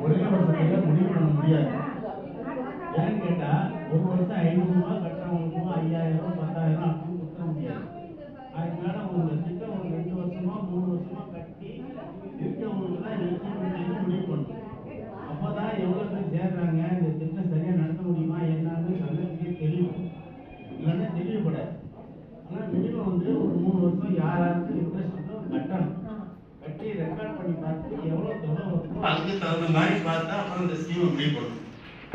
ஒரே வருஷத்துல முடிவு பண்ண முடியாது ஏன்னு கேட்டா ஒரு வருஷம் ஐநூறு ரூபாய் கட்டுறவங்களுக்கும் ஐயாயிரம் பத்தாயிரம் அப்படின்னு கொடுக்க முடியாது அதனால உங்க திட்டம் ஒரு ரெண்டு வருஷமா மூணு வருஷமா கட்டி இருக்கவங்களுக்கு தான் எலிஜிபிலிட்டின்னு முடிவு பண்ணணும் அப்பதான் எவ்வளவு பேர் சேர்றாங்க இந்த திட்டம் சரியா நடத்த முடியுமா என்னன்னு சங்கத்துக்கே தெரியும் இல்லைன்னா தெரியப்படாது ஆனா மினிமம் வந்து ஒரு மூணு வருஷம் யாராருக்கு இன்ட்ரெஸ்ட் இருக்கோ கட்டணும் கட்டி ரெக்கார்ட் பண்ணி பார்த்து எவ்வளவு தொகை வருமோ அதுக்கு தகுந்த மாதிரி பார்த்தா அப்புறம் இந்த ஸ்கீம் முடிவு பண்ணணும்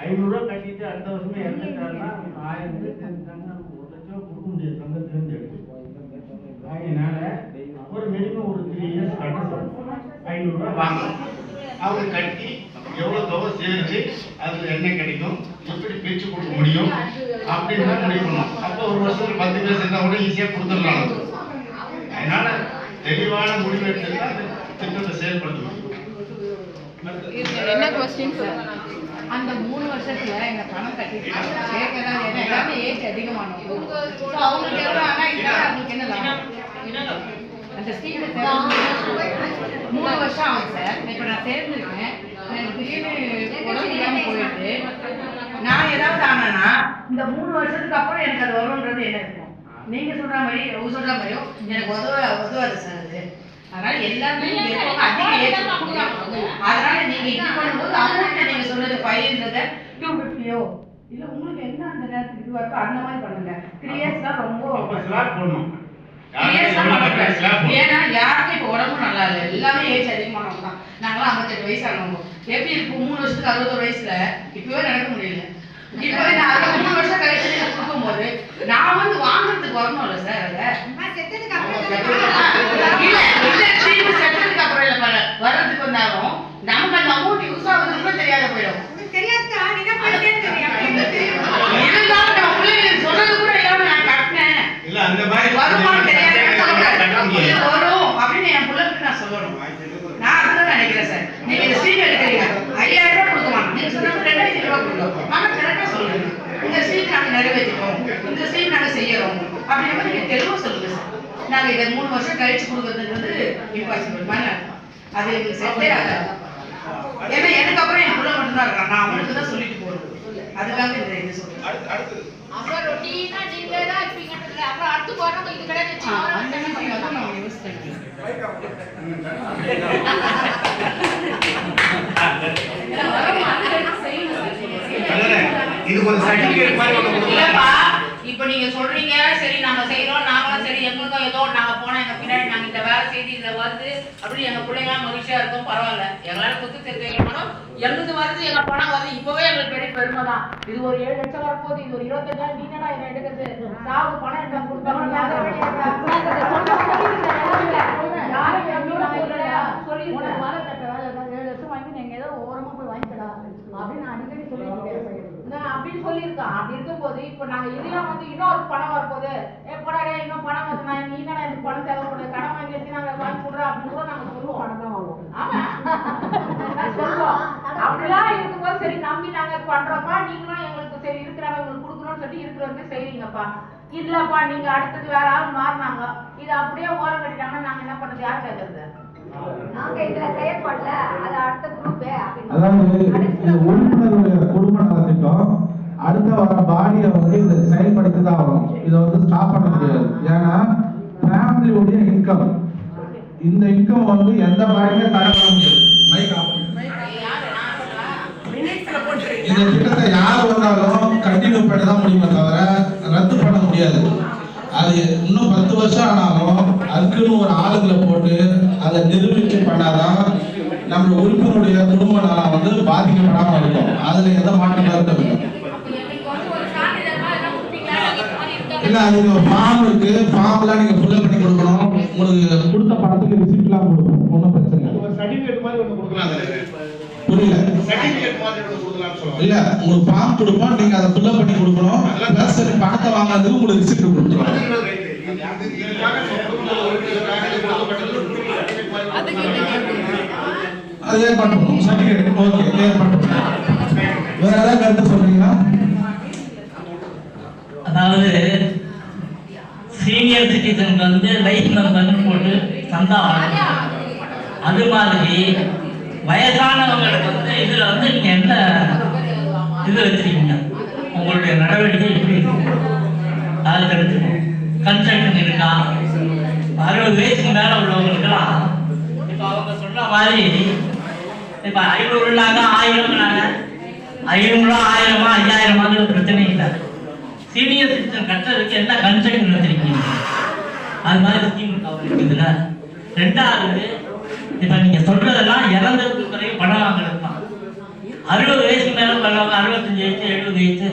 ஐநூறுரூவா கட்டிட்டு அடுத்த வருஷமே இறந்துட்டாருன்னா ஆயிரம் பேர் சேர்ந்துட்டாங்க ஒரு லட்சம் கொடுக்க முடியாது. சங்கத்திலேருந்து எடுத்து அதனால ஒரு மினிமம் ஒரு த்ரீ இயர்ஸ் கட்ட சொல்லணும் ஐநூறுரூவா வாங்கணும். அவங்க கட்டி எவ்வளோ தொகை சேர்ந்து அதில் என்ன கிடைக்கும்? எப்படி பிரிச்சு கொடுக்க முடியும்? அப்படின்னு தான் முடிவு பண்ணணும். அப்போ ஒரு வருஷத்துக்கு பத்து பேர் சேர்ந்தா கூட ஈஸியாக கொடுத்துடலாம். நமக்கு. அதனால தெளிவான முடிவு எடுத்து தான் இந்த திட்டத்தை செயல்படுத்த முடியும் என்ன கொஸ்டின் அந்த மூணு வருஷத்துல எங்க பணம் கட்டிருக்காங்க சேர்க்கதான் ஏன்னா எல்லாமே ஏஜ் அதிகமானவங்க. அவங்களுக்கு எவ்வளவு ஆனா இதனால அவங்களுக்கு என்ன லாபம்? அந்த ஸ்கீம்ல மூணு வருஷம் ஆகுது சார். இப்ப நான் சேர்ந்திருக்கேன். திடீர்னு உடம்பு இல்லாம போயிட்டு நான் ஏதாவது ஆனேன்னா இந்த மூணு வருஷத்துக்கு அப்புறம் எனக்கு அது வரும்ன்றது என்ன இருக்கும்? நீங்க சொல்ற மாதிரி சொல்ற மாதிரியும் எனக்கு உதவ உதவாது சார் அது. அதனால எல்லாமே அதனால நீங்க இது பண்ணும்போது அவங்க நீங்க சொன்னது ஃபைவ்ன்றத டூ ஃபிஃப்டியோ இல்ல உங்களுக்கு என்ன அந்த நேரத்துக்கு இதுவா இருக்கோ அந்த மாதிரி பண்ணுங்க. த்ரீ இயர்ஸ் தான் ரொம்ப. ஏன்னா யாருக்கும் இப்ப உடம்பு நல்லா இல்லை. எல்லாமே ஏஜ் அதிகமானவங்க தான். நாங்களாம் ஐம்பத்தெட்டு வயசு ஆனவங்க எப்படி இப்போ மூணு வருஷத்துக்கு அறுபது வயசுல? இப்பவே நடக்க முடியல. இப்பவே நான் மூணு வருஷம் கழிச்சு கொடுக்கும்போது நான் வந்து வாங்குறதுக்கு வரணும்ல சார் அதை இல்ல இல்ல திரும்பி செத்ததுக்கு அப்புறம் இல்ல வர்றதுக்கு வந்தாலும் நமக்கு அந்த அமௌண்ட் யூஸ் ஆகுறது கூட தெரியாத போயிடும். இருந்தாலும் நம்ம பிள்ளைங்களுக்கு சொல்றது கூட இல்லாம நான் கட்டினேன் இல்ல அந்த மாதிரி வருமானம் தெரியாதுன்னு சொல்லக்கூடாது. கட்ட முடியாது இது வரும் அப்படின்னு என் பிள்ளைக்கு நான் சொல்லணும் நான் அதுதான் நினைக்கிறேன் சார் நீங்க இந்த ஸ்கீம் எடுக்கிறீங்க ஐயாயிரம் ரூபாய் கொடுக்க மாட்டோம் நீங்க சொன்னது ரெண்டாயிரத்தி ரூபாய் கொடுக்கும் ஆனா கரெக்டா சொல்லுங்க இந்த ஸ்கீம் நாங்க நிறைவேற்றிட்டோம் இந்த ஸ்கீம் நாங்க செய்யறோம் அப்படின்ற மாதிரி நீங்க தெளிவா சொல்லுங்க சார் நாங்க இதை மூணு வருஷம் கழிச்சு கொடுக்கறதுன்றது இம்பாசிபிள் மாதிரி அர்த்தம். அது எங்களுக்கு செட்டே ஆகாது. ஏன்னா எனக்கு அப்புறம் என் பிள்ளை மட்டும் தான் இருக்கான் நான் அவனுக்கு தான் சொல்லிட்டு போறது. அதுக்காக இந்த இது சொல்றேன். அப்புறம் ரொட்டீனா தான் அப்புறம் அடுத்து போறவங்க இது கிடையாது அந்த மாதிரி வந்து நான் யூஸ் பண்ணிக்கிறேன் அதானே? இது ஒரு சர்டிபிகேட் மாதிரி ஒண்ணு கொடுக்கலாம் இப்போ நீங்க சொல்றீங்க சரி நாங்க செய்யறோம் நாங்களும் சரி எங்களுக்கும் ஏதோ நாங்க போனா எங்க பின்னாடி நாங்க இந்த வேலை செய்து இதுல வருது அப்படி எங்க பிள்ளைங்க மகிழ்ச்சியா இருக்கும் பரவாயில்ல. எங்களால குத்து சேர்த்து வைக்க மாட்டோம் வருது எங்க பணம் வருது இப்பவே எங்களுக்கு பெரிய பெருமை தான். இது ஒரு ஏழு லட்சம் வரப்போகுது இது ஒரு இருபத்தஞ்சாயிரம் நீங்க என்னடா எடுக்கிறது? சாவு பணம் என்ன கொடுத்தாங்க அதை உனக்கு மலை கட்ட வேலை இருந்தா ஏழு வருஷம் வாங்கி நீங்க ஏதோ ஓரமா போய் வாங்கிக்கடா அப்படின்னு நான் அடிக்கடி சொல்லியிருக்கேன் நான் அப்படின்னு சொல்லியிருக்கேன் அப்படி இருக்கும்போது இப்போ நாங்க இதெல்லாம் வந்து இன்னொரு பணம் வரப்போகுது. ஏ போடாடே இன்னும் பணம் வருது நான் நீ என்னடா எனக்கு பணம் தேவைப்படுது? கடன் வாங்கி வச்சு நாங்க வாங்கி கொடுறோம் அப்படின்னு கூட நாங்க சொல்லுவோம். பணம் தான் வாங்குவோம். ஆமா. நான் சொல்லுவோம். அப்படிலாம் இருக்கும்போது சரி நம்பி நாங்க பண்றோம்ப்பா. நீங்களும் எங்களுக்கு சரி இருக்கிறாங்க உங்களுக்கு கொடுக்குறோம்னு சொல்லி இருக்கிறவங்க செய்றீங்கப்பா. இல்லப்பா நீங்க அடுத்தது வேற ஆள் மாறினாங்க. இது அப்படியே ஓரம் கட்டிட்டாங்கன்னா நாங்க என்ன பண்றது? யார் கேட்கறது நாங்க இதுல செயல்படல. அது அடுத்த குரூப் அதாவது உறுப்பினருடைய குடும்ப நலத்திட்டம் அடுத்த வர பாடியை வந்து இதை செயல்படுத்தி தான் ஆகணும். இதை வந்து ஸ்டாப் பண்ண முடியாது. ஏன்னா ஃபேமிலியுடைய இன்கம் இந்த இன்கம் வந்து எந்த பாடியுமே தடை பண்ண முடியாது மைக் இந்த திட்டத்தை யார் வந்தாலும் கண்டினியூ பண்ண தான் முடியுமே தவிர ரத்து பண்ண முடியாது. அது இன்னும் பத்து வருஷம் ஆனாலும் அதுக்குன்னு ஒரு ஆளுங்களை போட்டு அதை நிரூபித்து பண்ணாதான் நம்ம உறுப்பினருடைய குடும்ப நலம் வந்து பாதிக்கப்படாமல் இருக்கும். அதுல எந்த மாற்றம் கருத்தும் இல்ல அதுக்கு ஒரு ஃபார்ம் இருக்கு ஃபார்ம்லாம் நீங்க ஃபில் பண்ணி கொடுக்கணும். உங்களுக்கு கொடுத்த பணத்துக்கு ரிசிப்ட்லாம் கொடுக்கணும். ஒன்றும் பிரச்சனை இல்லை. ஒரு சர்டிபிகேட் மாதிரி ஒண்ணு கொடுக்கலாம். புரியல. சர்டிபிகேட் மாதிரி கொடுக்கலாம்னு சொல்லுவாங்க. இல்ல உங்களுக்கு ஃபார்ம் கொடுப்போம் நீங்க அதை ஃபில் பண்ணி கொடுக்கணும். பிளஸ் பணத்தை வாங்குறதுக்கு உங்களுக்கு ரிசிப்ட் கொடுத்துருவோம் அது ஏற்பாடு பண்ணுவோம். சர்டிஃபிகேட் ஓகே ஏற்பாடு பண்ணுவோம். வேற ஏதாவது கருத்து சொல்றீங்களா? அதாவது சீனியர் சிட்டிசனுக்கு வந்து லைஃப் நம்பர்னு போட்டு சந்தா அது மாதிரி வயசானவங்களுக்கு வந்து இதுல வந்து நீங்க என்ன இது வச்சிருக்கீங்க? உங்களுடைய நடவடிக்கை எப்படி இருக்கு? அதை தெரிஞ்சுக்கணும் கன்சல்டன் இருக்கா? அறுபது வயசுக்கு மேல உள்ளவங்களுக்கெல்லாம் இப்ப அவங்க சொன்ன மாதிரி இப்ப ஐநூறுனாங்க ஆயிரம்னாங்க. ஐநூறுரூவா ஆயிரமா ஐயாயிரமாங்கிற பிரச்சனை இல்லை. சீனியர் சிட்டிசன் கட்டுறதுக்கு என்ன கன்சல்டன் வச்சிருக்கீங்க அது மாதிரி ஸ்கீம் இருக்குதுல்ல? ரெண்டாவது இப்ப நீங்க சொல்றதெல்லாம் இறந்ததுக்கு பிறகு பணம் வாங்குறது தான். அறுபது வயசுக்கு மேல பண்ணவங்க அறுபத்தஞ்சு வயசு எழுபது வயசு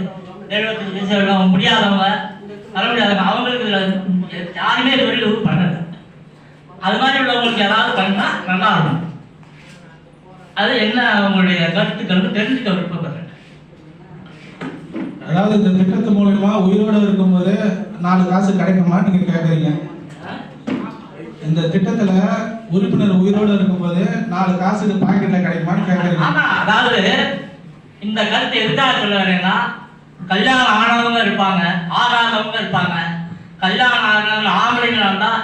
எழுபத்தஞ்சு வயசு உள்ளவங்க முடியாதவங்க வர முடியாதவங்க அவங்களுக்கு யாருமே இது வரைக்கும் எதுவும் பண்ணல. அது மாதிரி உள்ளவங்களுக்கு ஏதாவது பண்ணா நல்லா இருக்கும். அது என்ன அவங்களுடைய கருத்துக்கள் தெரிஞ்சுக்க விருப்பப்படுறேன். அதாவது இந்த திட்டத்து மூலயமா உயிரோட இருக்கும்போது நாலு காசு கிடைக்குமா நீங்கள் கேட்குறீங்க இந்த திட்டத்தில் உறுப்பினர் உயிரோட இருக்கும்போது நாலு காசு இது பாக்கெட்டில் கிடைக்குமான்னு கேட்குறீங்க அதாவது இந்த கருத்து எதுக்காக சொல்ல கல்யாணம் ஆனவங்க இருப்பாங்க ஆகாதவங்க இருப்பாங்க. கல்யாணம் ஆனவங்க ஆம்பளைங்களாக இருந்தால்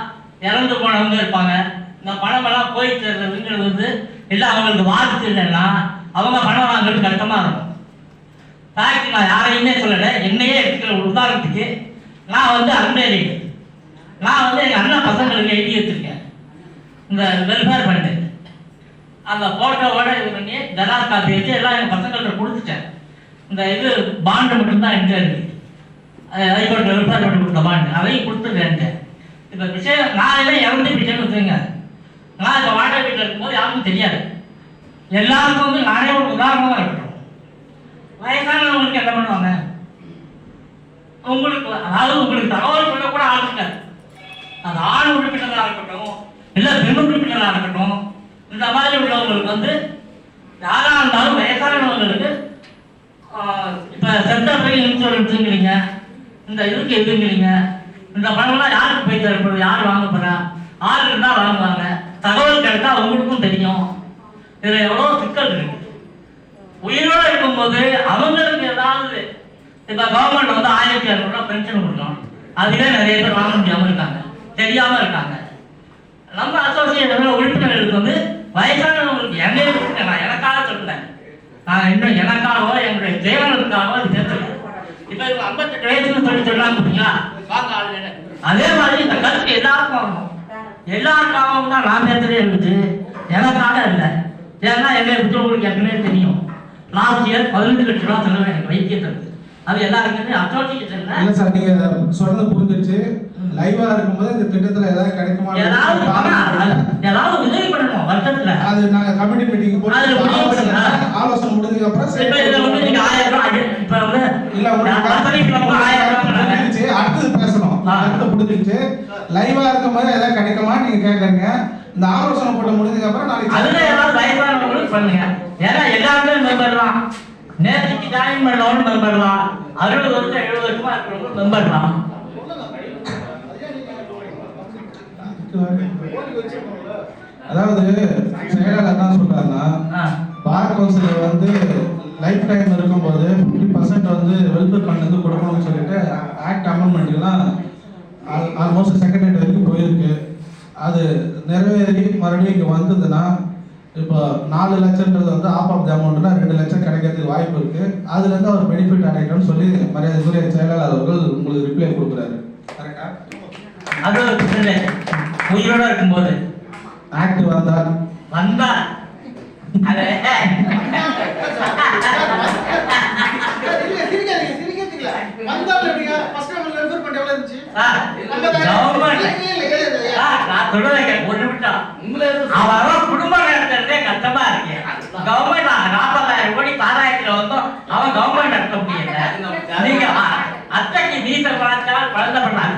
இறந்து போனவங்க இருப்பாங்க. இந்த பணமெல்லாம் போயிட்டு போய் சேர்றதுங்கிறது வந்து இல்லை அவங்களுக்கு வாரிசு இல்லைன்னா அவங்க பணம் வாங்குறது கஷ்டமா இருக்கும். தாய்க்கு நான் யாரையுமே சொல்லலை. என்னையே எடுத்துக்கிற ஒரு உதாரணத்துக்கு. நான் வந்து அன்மேரிடு நான் வந்து எங்கள் அண்ணன் பசங்களுக்கு எழுதி வச்சுருக்கேன். இந்த வெல்ஃபேர் ஃபண்டு அந்த போட்டோவோட இது பண்ணி ஜெராக்ஸ் காப்பி வச்சு எல்லாம் எங்கள் பசங்கள்ட்ட கொடுத்துட்டேன். இந்த இது பாண்டு மட்டும்தான் என்கிட்ட இருக்கு. ஹைகோர்ட் வெல்ஃபேர் ஃபண்டு கொடுத்த பாண்டு அதையும் கொடுத்துட்டேன் இப்போ விஷயம் நான் எல்லாம் இறந்து போயிட்டேன்னு வச்சுருங்க நான் இப்போ வாடகை வீட்டில் இருக்கும்போது யாருக்கும் தெரியாது. எல்லாருக்கும் வந்து நானே ஒரு உதாரணமாக இருக்கும் வயசானவங்களுக்கு என்ன பண்ணுவாங்க? உங்களுக்கு அதாவது உங்களுக்கு தகவல் சொல்ல கூட ஆள் இருக்காது. அது ஆண் உறுப்பினராக இருக்கட்டும் இல்லை பெண் உறுப்பினராக இருக்கட்டும் இந்த மாதிரி உள்ளவங்களுக்கு வந்து யாராக இருந்தாலும் வயசானவங்களுக்கு இப்போ சென்டர் சென்டர் இன்சூரன்ஸுங்கிறீங்க இந்த இதுக்கு எதுங்கிறீங்க இந்த பணம்லாம் யாருக்கு போய் தரப்படுது யார் வாங்க போகிறா ஆள் இருந்தால் வாங்குவாங்க. தகவல் கிடைத்தா அவங்களுக்கும் தெரியும். இதில் எவ்வளோ சிக்கல் இருக்கு. உயிரோட இருக்கும்போது அவங்களுக்கு ஏதாவது இப்ப கவர்மெண்ட் வந்து ஆயிரத்தி இரநூறுவா பென்ஷன் கொடுக்கணும். அதுவே நிறைய பேர் வாங்க முடியாம இருக்காங்க. தெரியாம இருக்காங்க. நம்ம அசோசியேஷன் உறுப்பினர்களுக்கு வந்து வயசானவங்களுக்கு என்னைய நான் எனக்காக சொல்றேன். நான் இன்னும் எனக்காகவோ என்னுடைய தேவனுக்காகவோ அது சேர்த்துல இப்ப இவங்க ஐம்பத்தெட்டு வயசுன்னு சொல்லி சொல்லாம பார்த்தீங்களா வாங்க அதே மாதிரி இந்த கருத்து எல்லாருக்கும் வரணும் எல்லாருக்காகவும் தான் நான் சேர்த்துட்டே இருந்துச்சு எனக்காக இல்லை. ஏன்னா என்னை விட்டு உங்களுக்கு ஏற்கனவே தெரியும். லாஸ்ட் இயர் பதினஞ்சு லட்ச ரூபா செலவு எனக்கு அது எல்லாருக்குமே அசோசியேஷன்ல இல்ல. சார் நீங்க சொன்னது புரிஞ்சிருச்சு. லைவா இருக்கும்போது இந்த திட்டத்துல ஏதாவது கிடைக்குமா? ஏதாவது உதவி பண்ணணும் வருஷத்துல? அது நாங்க கமிட்டி மீட்டிங் போட்டு ஆலோசனை முடிஞ்சதுக்கு அப்புறம் நீங்க ஆயிரம் ரூபாய் இப்ப வந்து இல்ல. அடுத்தது பேசணும். அடுத்து புரிஞ்சிருச்சு. லைவா இருக்கும்போது ஏதாவது கிடைக்குமா? நீங்க கேக்குறீங்க. இந்த ஆலோசனை போட்டு முடிஞ்சதுக்கு அப்புறம் அதுல நாளைக்கு ஏதாவது வயசானவங்களுக்கு பண்ணுங்க ஏன்னா எல்லாருமே மெம்பர் தான் நேற்றுக்கு ஜாயின் பண்ணவங்க மெம்பர் தான் அறுபது வருஷம் எழுபது வருஷமா இருக்கிறவங்க மெம்பர் தான் அதாவது செயலாளர் என்ன சொல்றாருன்னா. பார் கவுன்சிலர் வந்து லைஃப் டைம் இருக்கும்போது ஃபிஃப்டி பர்சன்ட் வந்து வெல்ஃபேர் ஃபண்ட் கொடுக்கணும்னு சொல்லிட்டு ஆக்ட் அமெண்ட்மெண்ட்லாம் ஆல்மோஸ்ட் செக்ரட்டரி வரைக்கும் போயிருக்கு. அது நிறைவேறி மறுபடியும் இங்கே வந்ததுன்னா இப்போ நாலு லட்சம்ன்றது வந்து ஆஃப் ஆஃப் த அமௌண்ட்னா ரெண்டு லட்சம் கிடைக்கிறதுக்கு வாய்ப்பு இருக்கு. அதுலேருந்து அவர் பெனிஃபிட் அடையணும்னு சொல்லி மரியாதைக்குரிய செயலாளர் அவர்கள் உங்களுக்கு ரிப்ளை கொடுக்குறாரு. கரெக்டா அது ஒரு பிரச்சனை. உயிரோட இருக்கும்போது. ஆக்ட் வந்தால்? வந்தா அது சார், கவர்மெண்ட் சார், நான் சொல்றதை ஒரு நிமிஷம் அவன் குடும்பம் நடத்துறதே கஷ்டமா இருக்கு. கவர்மெண்ட் நாற்பதாயிரம் கோடி பாராயத்துல வந்தோம். அவன் கவர்மெண்ட் நடத்த முடியல. நீங்க அத்தைக்கு வீச பழச்சால் குழந்தை பண்ண அது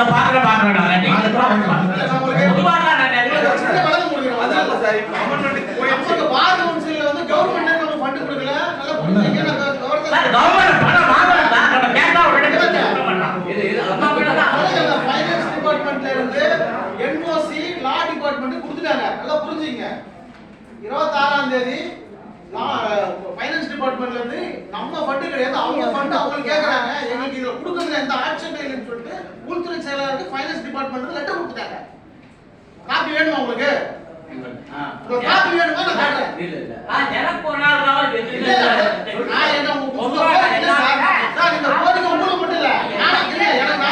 அதை பாக்குற பாக்குறடா கவர்மெண்ட் பணம் வாங்கலாம் கேட்டா உடனே கொடுக்க மாட்டான் இது இது அம்மா ஃபைனான்ஸ் டிபார்ட்மெண்ட்ல இருந்து என்ஓசி லா டிபார்ட்மெண்ட் கொடுத்துட்டாங்க. நல்லா புரிஞ்சுங்க. இருபத்தாறாம் தேதி ஃபைனான்ஸ் டிபார்ட்மெண்ட்ல நம்ம ஃபண்டு கிடையாது. அவங்க ஃபண்டு அவங்க கேட்கறாங்க எங்களுக்கு இதுல கொடுக்கறதுல எந்த ஆட்சேபம் இல்லைன்னு உள்துறை செயலாளருக்கு ஃபைனான்ஸ் டிபார்ட்மெண்ட் லெட்டர் கொடுத்துட்டாங்க காப்பி வேணுமா உங்களுக்கு காப்பி வேணுமா நான் இல்ல. நான் என்ன சார். இந்த கோரிக்கை உங்களுக்கு மட்டும் இல்ல. எனக்கு இல்ல, எனக்கு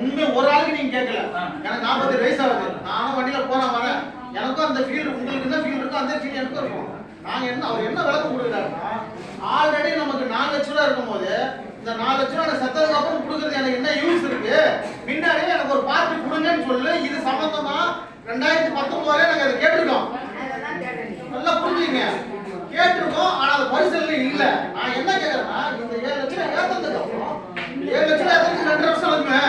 உண்மை ஒரு ஆளுக்கு நீங்க கேட்கல எனக்கு நாற்பத்தி வயசு ஆகுது நானும் வண்டியில போறேன் வரேன் எனக்கும் அந்த ஃபீல்டு உங்களுக்கு என்ன இருக்கோ அந்த ஃபீல்டு எனக்கும் இருக்கும் நாங்க என்ன அவர் என்ன விளக்கம் நமக்கு நாலு இருக்கும்போது இந்த நாலு லட்ச ரூபா எனக்கு செத்ததுக்கு அப்புறம் கொடுக்கறது எனக்கு என்ன யூஸ் இருக்கு? முன்னாடியே எனக்கு ஒரு பார்ட்டி கொடுங்கன்னு சொல்லு இது சம்பந்தமா ரெண்டாயிரத்தி பத்தொன்பதுல நாங்க அதை கேட்டிருக்கோம். நல்லா புரிஞ்சுங்க கேட்டிருக்கோம் ஆனா அது பரிசல் இல்ல. நான் என்ன கேக்குறேன்னா இந்த ஏழு லட்சம் ஏத்ததுக்கு அப்புறம் ஏழு லட்சம் ஏத்ததுக்கு ரெண்டு வருஷம் ஆகுமே